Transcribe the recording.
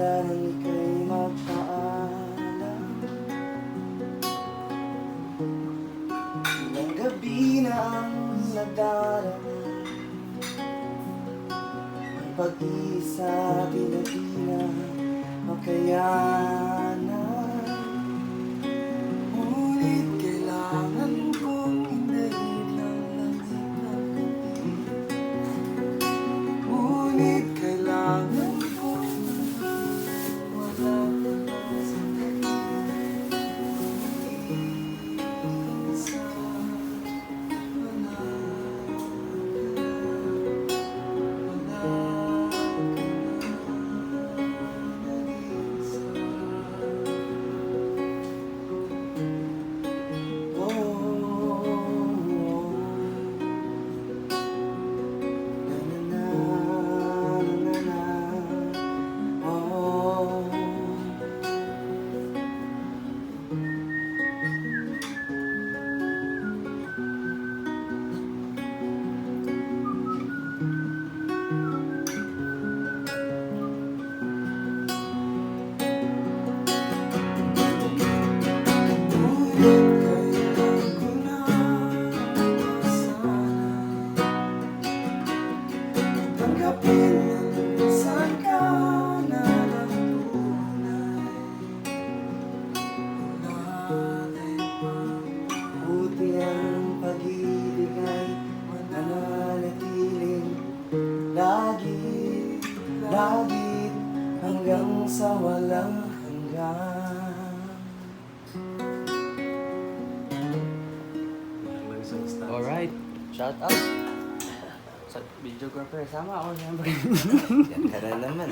nang ika'y magpaalam. Ilang gabi na ang nagdaraan Ang pag-isa tila-tila makayanan Tanggapin ang saan ka nalatunay Wala Buti ang pag-ibig ay mananatiling Lagi, lagi hanggang sa walang hanggan Alright. Shout out. Sa videographer, sama ako siyempre. Yan ka na naman